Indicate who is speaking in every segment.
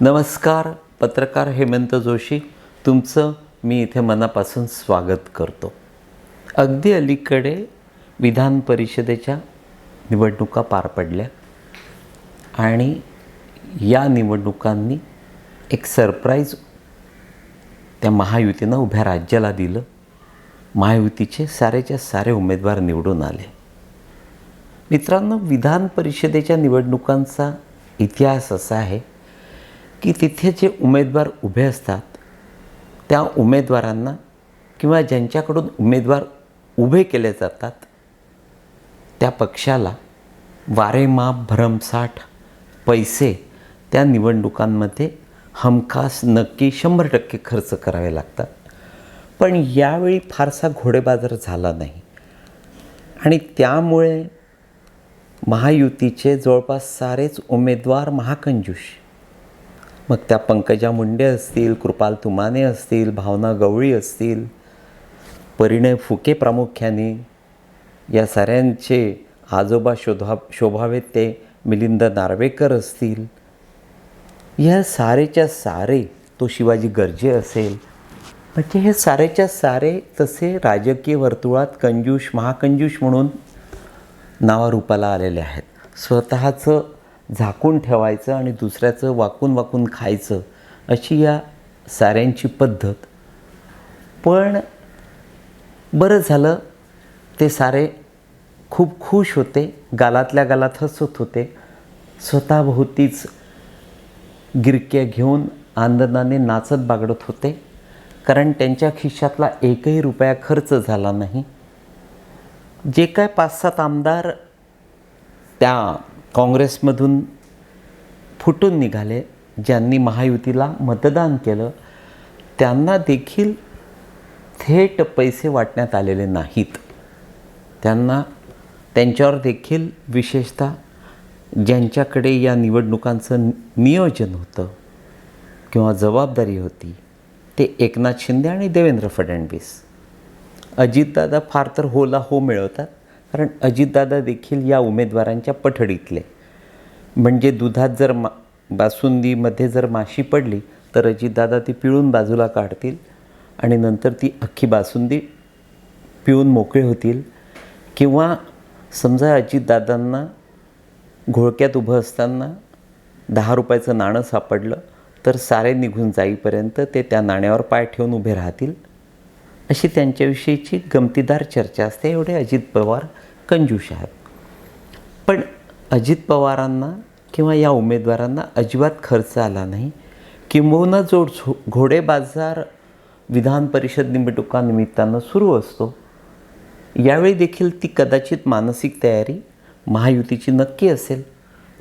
Speaker 1: नमस्कार पत्रकार हेमंत जोशी. तुमचं मी इथे मनापासून स्वागत करतो. अगदी अलीकडे विधान परिषदेच्या निवडणुका पार पडल्या आणि या निवडणुकांनी एक सरप्राईज त्या महायुतीनं उभ्या राज्याला दिलं. महायुतीचे सारेच्या सारे उमेदवार निवडून आले. मित्रांनो विधान परिषदेच्या निवडणुकांचा इतिहास असा आहे की तिथे जे उमेदवार उभे असतात त्या उमेदवारांना किंवा ज्यांच्याकडून उमेदवार उभे केले जातात त्या पक्षाला वारेमाप भरमसाठ पैसे त्या निवडणुकांमध्ये हमखास नक्की शंभर टक्के खर्च करावे लागतात. पण यावेळी फारसा घोडेबाजार झाला नाही. आणि त्यामुळे महायुतीचे जवळपास सारेच उमेदवार महाकंजूष मग त्या पंकजा मुंडे असतील कृपाल तुमाने असतील भावना गवळी असतील परिणय फुके प्रामुख्याने या साऱ्यांचे आजोबा शोधा शोभावेत ते मिलिंद नार्वेकर असतील. या सारेच्या सारे तो शिवाजी गर्जे असेल. म्हणजे हे सारेच्या सारे तसे राजकीय वर्तुळात कंजूष महाकंजूष म्हणून नावारूपाला आलेले आहेत. स्वतःचं झाकून ठेवायचं आणि दुसऱ्याचं वाकून वाकून खायचं अशी या साऱ्यांची पद्धत. पण बरं झालं ते सारे खूप खुश होते गालातल्या गालात हसत होते. स्वतःभोवतीच गिरक्या घेऊन आनंदाने नाचत बागडत होते कारण त्यांच्या खिशातला एकही रुपया खर्च झाला नाही. जे काय पाच सात आमदार त्या काँग्रेसमधून फुटून निघाले ज्यांनी महायुतीला मतदान केलं त्यांना देखील थेट पैसे वाटण्यात आलेले नाहीत. त्यांना त्यांच्यावर देखील विशेषतः ज्यांच्याकडे या निवडणुकांचं नियोजन होतं किंवा जबाबदारी होती ते एकनाथ शिंदे आणि देवेंद्र फडणवीस. अजितदादा फार तर होला हो मिळवतात कारण अजितदादा देखील या उमेदवारांच्या पठडीतले. म्हणजे दुधात जर मा बासुंदीमध्ये जर माशी पडली तर अजितदादा ती पिळून बाजूला काढतील आणि नंतर ती अख्खी बासुंदी पिऊन मोकळे होतील. किंवा समजा अजितदादांना घोळक्यात उभं असताना दहा रुपयाचं नाणं सापडलं तर सारे निघून जाईपर्यंत ते त्या नाण्यावर पाय ठेवून उभे राहतील. अशी त्यांच्याविषयीची गमतीदार चर्चा असते एवढे अजित पवार कंजूष आहेत पण अजित पवारांना किंवा या उमेदवारांना अजिबात खर्च आला नाही. किंबहुना जो झो घोडे बाजार विधान परिषद निवडणुकानिमित्तानं सुरू असतो यावेळी देखील ती कदाचित मानसिक तयारी महायुतीची नक्की असेल.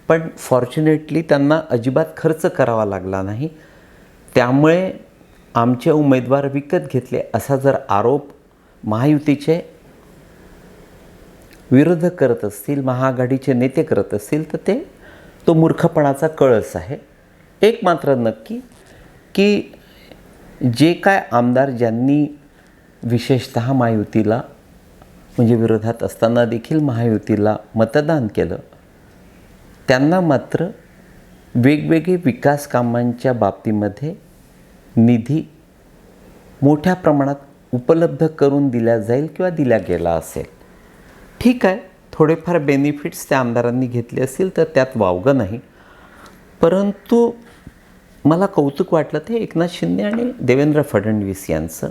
Speaker 1: पण फॉर्च्युनेटली त्यांना अजिबात खर्च करावा लागला नाही. त्यामुळे आमचे उमेदवार विकत घेतले असा जर आरोप महायुतीचे विरोधक करत असतील महाआघाडीचे नेते करत असतील तर ते तो मूर्खपणाचा कळस आहे. एक मात्र नक्की की जे काय आमदार ज्यांनी विशेषत महायुतीला म्हणजे विरोधात असताना देखील महायुतीला मतदान केलं त्यांना मात्र वेगवेगळे विकास कामांच्या बाबतीमध्ये निधी मोठ्या प्रमाणात उपलब्ध करून दिल्या जाईल किंवा दिला गेला असेल. ठीक आहे थोडेफार बेनिफिट्स त्या आमदारांनी घेतले असतील तर त्यात वावगं नाही. परंतु मला कौतुक वाटलं ते एकनाथ शिंदे आणि देवेंद्र फडणवीस यांचं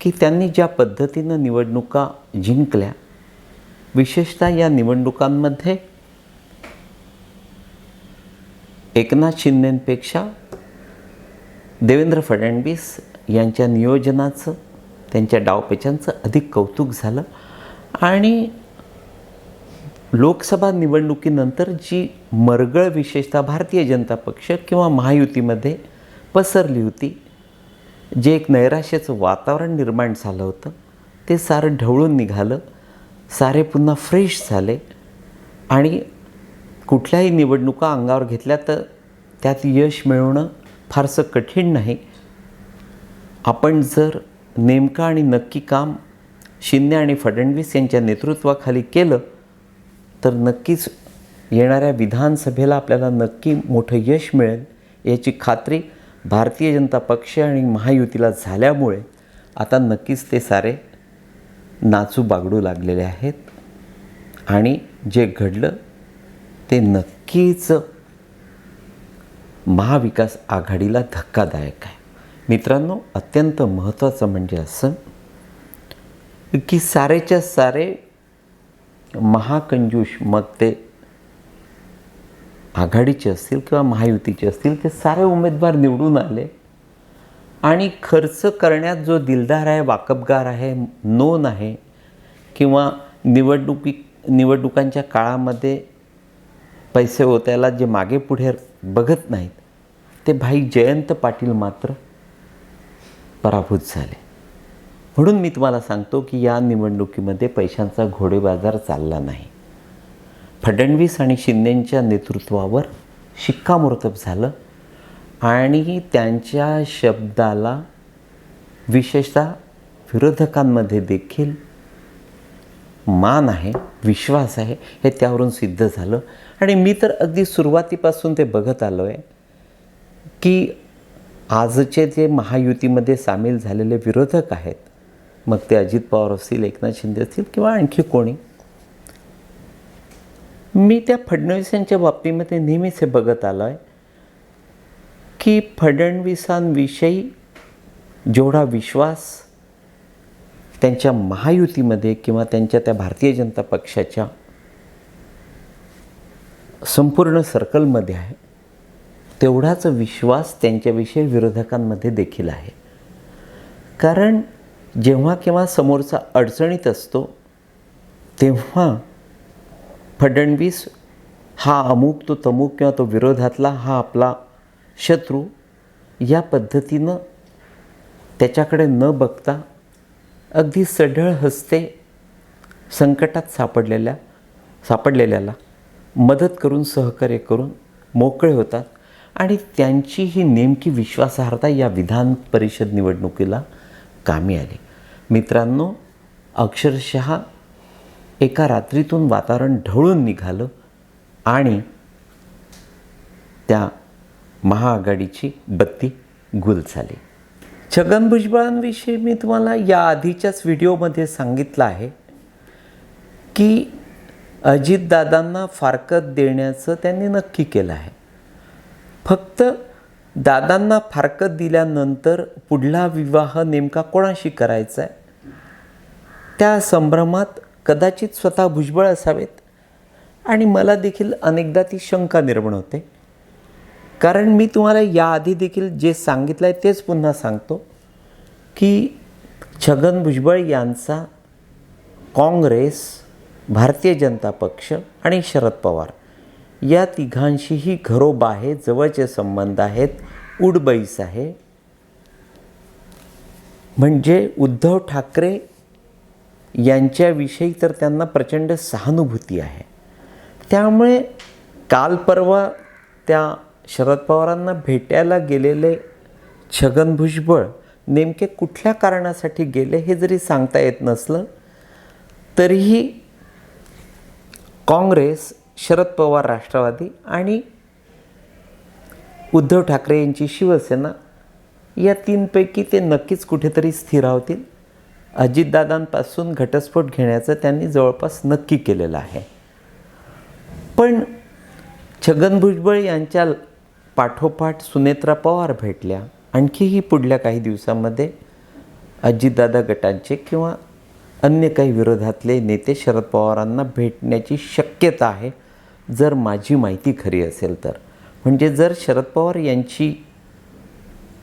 Speaker 1: की त्यांनी ज्या पद्धतीनं निवडणुका जिंकल्या विशेषतः या निवडणुकांमध्ये एकनाथ शिंदेंपेक्षा देवेंद्र फडणवीस यांच्या नियोजनाचं त्यांच्या डावपेचांचं अधिक कौतुक झालं. आणि लोकसभा निवडणुकीनंतर जी मरगळ विशेषतः भारतीय जनता पक्ष किंवा महायुतीमध्ये पसरली होती जे एक नैराश्याचं वातावरण निर्माण झालं होतं ते सारं ढवळून निघालं सारे पुन्हा फ्रेश झाले. आणि कुठल्याही निवडणुका अंगावर घेतल्या तर त्यात यश मिळवणं फारसं कठीण नाही. आपण जर नेमकं आणि नक्की काम शिंदे आणि फडणवीस यांच्या नेतृत्वाखाली केलं तर नक्कीच येणाऱ्या विधानसभेला आपल्याला नक्की मोठं यश मिळेल. याची खात्री भारतीय जनता पक्ष आणि महायुतीला झाल्यामुळे आता नक्कीच ते सारे नाचू बागडू लागलेले आहेत. आणि जे घडलं ते नक्कीच महाविकास आघाडीला धक्कादायक आहे. मित्रांनो अत्यंत महत्त्वाचं म्हणजे असं की सारेच्या सारे महाकंजूष मग ते आघाडीचे असतील किंवा महायुतीचे असतील ते सारे उमेदवार निवडून आले. आणि खर्च करण्यात जो दिलदार आहे वाकबगार आहे नोन आहे किंवा निवडणुकी निवडणुकांच्या काळामध्ये पैसे होत्याला जे मागे पुढे बघत नाहीत. ते भाई जयंत पाटील मात्र पराभूत झाले. म्हणून मी तुम्हाला सांगतो की या निवडणुकीमध्ये पैशांचा घोडेबाजार चालला नाही. फडणवीस आणि शिंदेंच्या नेतृत्वावर शिक्कामोर्तब झालं आणि त्यांच्या शब्दाला विशेषतः विरोधकांमध्ये देखील मान आहे विश्वास आहे हे त्यावरून सिद्ध झालं. आणि मी तर अगदी सुरुवातीपासून ते बघत आलो आहे की आजचे जे महायुतीमध्ये सामील झालेले विरोधक आहेत मग ते अजित पवार असतील एकनाथ शिंदे असतील किंवा आणखी कोणी मी त्या फडणवीस यांच्या बाबतीमध्ये नेहमीच हे बघत आलो आहे की फडणवीसांविषयी जेवढा विश्वास त्यांच्या महायुतीमध्ये किंवा त्यांच्या त्या भारतीय जनता पक्षाच्या संपूर्ण सर्कलमध्ये आहे तेवढाच विश्वास त्यांच्याविषयी विरोधकांमध्ये देखील आहे. कारण जेव्हा केव्हा समोरचा अडचणीत असतो तेव्हा फडणवीस हा अमुक तो तमुक किंवा तो विरोधातला हा आपला शत्रू या पद्धतीनं त्याच्याकडे न बघता अगदी सढळ हस्ते संकटात सापडलेल्या सापडलेल्याला मदत करून सहकार्य करून मोकळे होतात. आणि त्यांची ही नेमकी विश्वासार्हता या विधान परिषद निवडणुकीला कामी आली. मित्रांनो अक्षरशः एका रात्रीतून वातावरण ढवळून निघालं आणि त्या महाआघाडीची बत्ती गुल झाली. छगन भुजबळांविषयी मी तुम्हाला या आधीच्याच व्हिडिओमध्ये सांगितलं आहे की अजितदादांना फारकत देण्याचं त्यांनी नक्की केलं आहे. फक्त दादांना फारकत दिल्यानंतर पुढला विवाह नेमका कोणाशी करायचा आहे त्या संभ्रमात कदाचित स्वतः भुजबळ असावेत आणि मला देखील अनेकदा ती शंका निर्माण होते. कारण मी तुम्हाला याआधी देखील जे सांगितलं आहे तेच पुन्हा सांगतो की छगन भुजबळ यांचा काँग्रेस भारतीय जनता पक्ष आणि शरद पवार या तिघांशीही घरोबा आहे जवळचे संबंध आहेत उडबैस आहे. म्हणजे उद्धव ठाकरे यांच्याविषयी तर त्यांना प्रचंड सहानुभूती आहे. त्यामुळे काल परवा त्या शरद पवारांना भेटायला गेलेले छगन भुजबळ नेमके कुठल्या कारणासाठी गेले हे जरी सांगता येत नसलं तरीही काँग्रेस शरद पवार राष्ट्रवादी आणि उद्धव ठाकरे यांची शिवसेना या तीनपैकी ते नक्कीच कुठेतरी स्थिरावतील अजितदादांपासून घटस्फोट घेण्याचं त्यांनी जवळपास नक्की केलेलं आहे. पण छगन भुजबळ यांच्या पाठोपाठ सुनेत्रा पवार भेटल्या. आणखीही पुढल्या काही दिवसामध्ये अजितदादा गटांचे किंवा अन्य काही विरोधातले नेते शरद पवारांना भेटण्याची शक्यता आहे जर माझी माहिती खरी असेल तर. म्हणजे जर शरद पवार यांची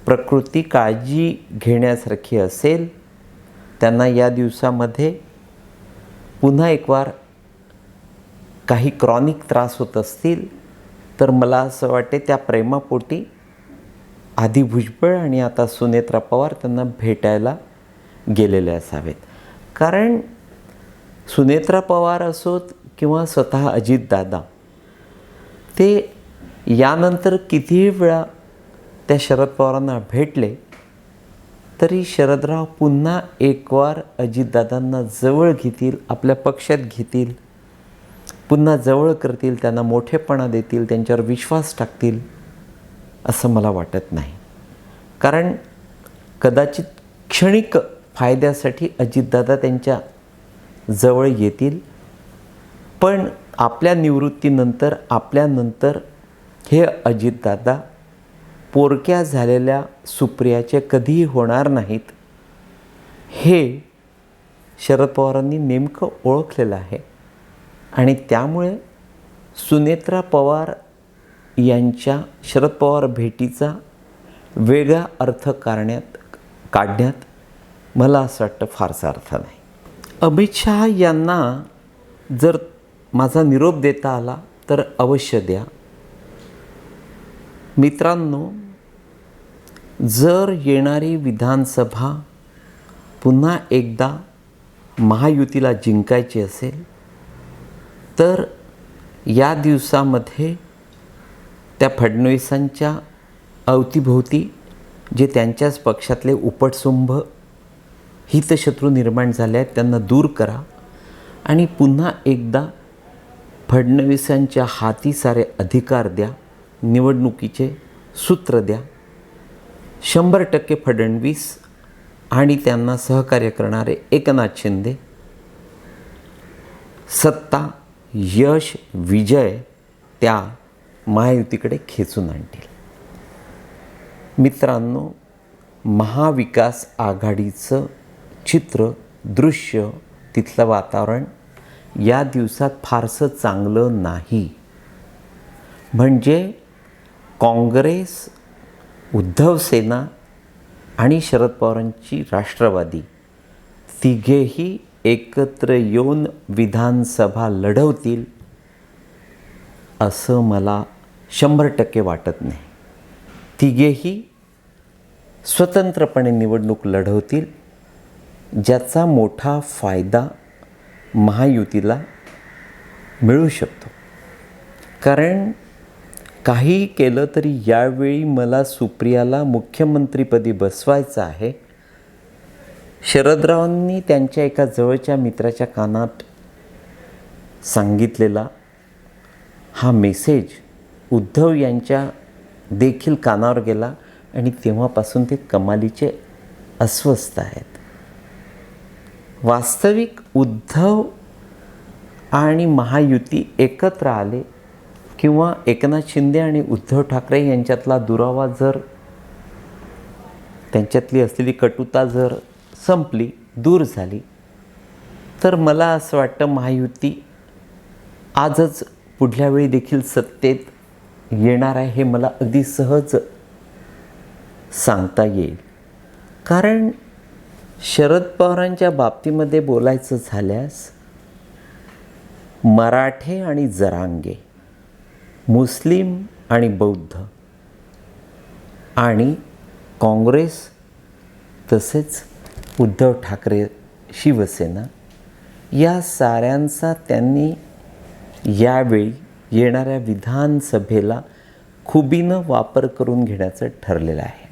Speaker 1: प्रकृती काळजी घेण्यासारखी असेल त्यांना या दिवसामध्ये पुन्हा एक वार काही क्रॉनिक त्रास होत असतील तर मला असं वाटते त्या प्रेमापोटी आधी भुजबळ आणि आता सुनेत्रा पवार त्यांना भेटायला गेलेले असावेत. कारण सुनेत्रा पवार असोत किंवा स्वतः अजितदादा ते यानंतर कितीही वेळा त्या शरद पवारांना भेटले तरी शरदराव पुन्हा एकवार अजितदादांना जवळ घेतील आपल्या पक्षात घेतील. पुन्हा जवळ करतील त्यांना मोठेपणा देतील त्यांच्यावर विश्वास टाकतील असं मला वाटत नाही. कारण कदाचित क्षणिक फायद्यासाठी अजितदादा त्यांच्या जवळ येतील पण आपल्या निवृत्तीनंतर आपल्यानंतर हे अजितदादा पोरक्या झालेल्या सुप्रियाचे कधीही होणार नाहीत हे शरद पवारांनी नेमकं ओळखलेलं आहे. आणि त्यामुळे सुनेत्रा पवार यांच्या शरद पवार भेटीचा वेगळा अर्थ करण्यात काढण्यात मला असं वाटतं फारसा अर्थ नाही. अमित शहा यांना जर माझा निरोप देता आला तर अवश्य द्या. मित्रांनो जर येणारी विधानसभा पुन्हा एकदा महायुतीला जिंकायची असेल तर या दिवसामध्ये त्या फडणवीसांच्या अवतीभोवती जे त्यांच्याच पक्षातले उपटसुंभ हितशत्रू निर्माण झाले आहेत त्यांना दूर करा. आणि पुन्हा एकदा फडणवीसांच्या हाती सारे अधिकार द्या निवडणुकीचे सूत्र द्या. शंभर टक्के फडणवीस आणि त्यांना सहकार्य करणारे एकनाथ शिंदे. सत्ता यश विजय त्या महायुतीकडे खेचून आणतील. मित्रांनो महाविकास आघाडीचं चित्र दृश्य तिथलं वातावरण या दिवसात फारसं चांगलं नाही. म्हणजे काँग्रेस उद्धव सेना आणि शरद पवारांची राष्ट्रवादी तिघेही एकत्र येऊन विधानसभा लढवतील असं मला शंभर टक्के वाटत नाही. तिघेही स्वतंत्रपणे निवडणूक लढवतील ज्याचा मोठा फायदा महायुतीला मिळू शकतो. कारण काही केलं तरी यावेळी मला सुप्रियाला मुख्यमंत्रीपदी बसवायचं आहे शरदरावांनी त्यांच्या एका जवळच्या मित्राच्या कानात सांगितलेला हा मेसेज उद्धव यांच्या देखील कानावर गेला आणि तेव्हापासून ते कमालीचे अस्वस्थ आहेत. वास्तविक उद्धव आणि महायुती एकत्र आले किंवा एकनाथ शिंदे आणि उद्धव ठाकरे यांच्यातला दुरावा जर त्यांच्यातली असलेली कटुता जर संपली दूर झाली. तर मला असं वाटतं महायुती आजच पुढल्या वेळी देखील सत्तेत येणार आहे हे मला अगदी सहज सांगता येईल. कारण शरद पवारांच्या बाबतीमध्ये बोलायचं झाल्यास मराठे आणि जरांगे मुस्लिम आणि बौद्ध आणि काँग्रेस तसेच उद्धव ठाकरे शिवसेना या साऱ्यांचा त्यांनी यावेळी येणाऱ्या विधानसभेला खुबीनं वापर करून घेण्याचं ठरलेलं आहे.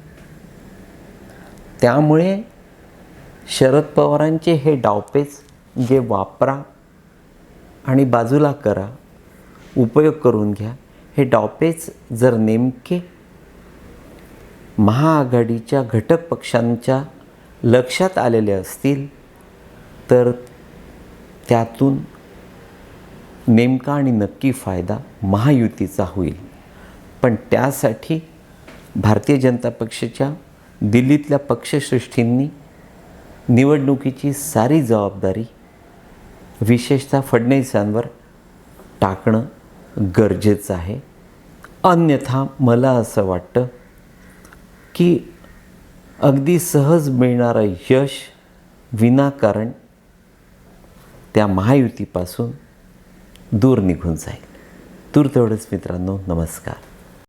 Speaker 1: त्यामुळे शरद पवारांचे हे डावपेच जे वापरा आणि बाजूला करा उपयोग करून घ्या हे डावपेच जर नेमके महाआघाडीच्या घटक पक्षांच्या लक्षात आलेले असतील तर त्यातून नेमका आणि नक्की फायदा महायुतीचा होईल. पण त्यासाठी भारतीय जनता पक्षाच्या दिल्लीतल्या पक्षश्रेष्ठींनी निवडणुकीची सारी जबाबदारी विशेषतः फडणवीसांवर टाकणं गरजेचं आहे. अन्यथा मला असं वाटतं की अगदी सहज मिळणारं यश विनाकारण त्या महायुतीपासून दूर निघून जाईल. दूर तेवढंच मित्रांनो नमस्कार.